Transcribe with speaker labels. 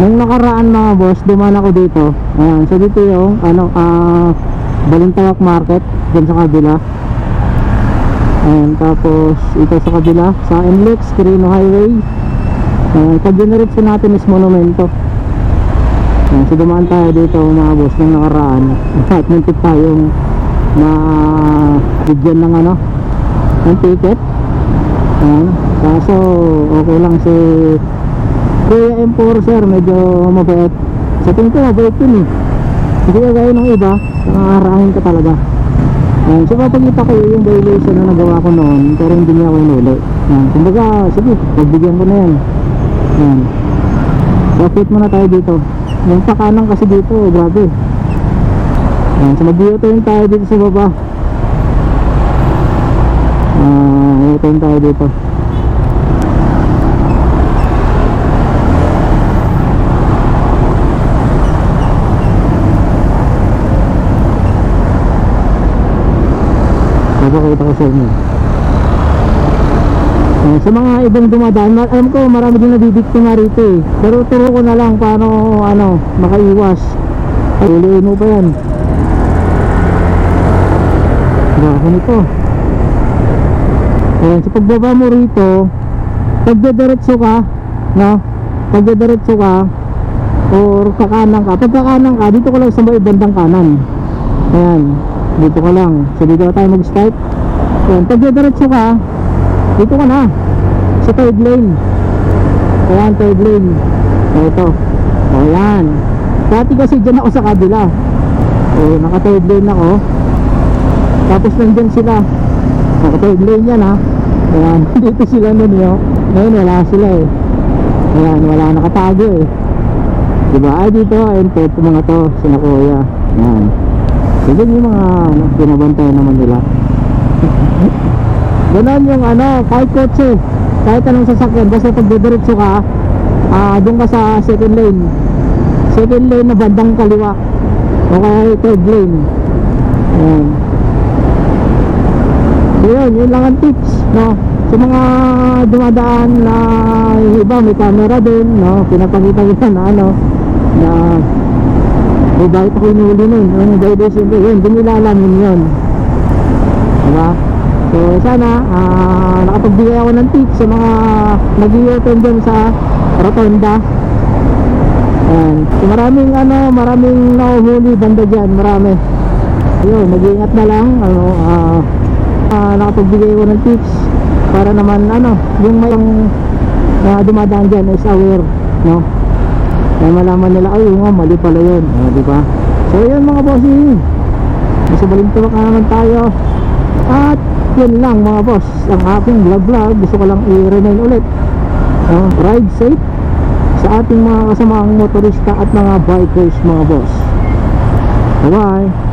Speaker 1: Nung nakaraan mga boss, dumaan ako dito. Ayan, so dito yung ano, ah, Balintawak Market, dyan sa kabila. Ayan, tapos ito sa kabila, sa NLEX, Quirino Highway. Ayan, diniretso natin is Monumento. Ayan, so dumaan tayo dito mga boss nung nakaraan. At muntik tayong na bigyan ng ano, ng ticket. Ayan, kaso okay lang si Kuya Enforcer, medyo mabait. Sa tingin ko mabait yun eh. Hindi kagaya ng iba, nakakarahin ka talaga. Ayan, so papagita ko yung violation na nagawa ko noon, pero hindi niya ako inuli. Ayan, kumbaga, sige, pagbigyan ko na yan. Ayan. So, update muna tayo dito. Yung pakanan kasi dito, grabe. Ayan, so mag-u-turn tayo dito sa baba. Ah, u-turn tayo dito. Napakita ko sa inyo. Eh, sa mga ibang dumadaan, ma- alam ko marami din nabibiktima rito eh. Pero turo ko na lang paano ano, makaiwas. Uliin mo pa yan. Grabe nito. Ayan, sa pagbaba mo rito, pagdadiretso ka, no? Pagdadiretso ka, or kakanan ka. Pag kakanan ka, dito ka lang sa may bandang kanan. Ayan, dito ka lang. So dito na tayo mag-start. Ayan, pag diretso ka, dito ka na. Sa third lane. Ayan, third lane. Ito. Ayan. Dati kasi dyan ako sa kabila. O, naka third lane ako. Tapos nandyan sila. Naka third lane yan ha. Ayan, dito sila nun yun. Ngayon wala sila eh. Ayan, wala nakatago eh. Diba? Ay dito, ayun po, mga to, sina kuya. Ayan. Yun yung mga ano, binabantayan naman nila. Ganon yung ano, kahit kotse, kahit anong sasakyan, basta pag didiretso ka, ah doon ka sa second lane. Second lane na bandang kaliwa. O kaya third lane. Ayan. So yun, yun lang ang tips, no? Sa mga dumadaan na iba may camera din, no? Pinapakita ko na ano, na eh bakit ako inuli nun? Ano, dahil siyempre yun, hindi nila alam yun yun. Diba? So sana, ah, nakapagbigay ako ng tips sa mga nag-i-open sa rotonda. Ayan. So maraming ano, maraming nahuhuli banda dyan, marami. Ayun, mag-iingat na lang, ano, ah, ah, nakapagbigay ko ng tips para naman ano, yung may na dumadaan dyan is aware, no? Kaya malaman nila, ay nga, mali pala yun. Ah, di ba? So, yun mga bossing. Nasa balintulak na naman tayo. At, yun lang mga boss. Ang aking vlog vlog, gusto ko lang i-remind ulit. No? Ride safe sa ating mga kasamaang motorista at mga bikers mga boss. Bye-bye.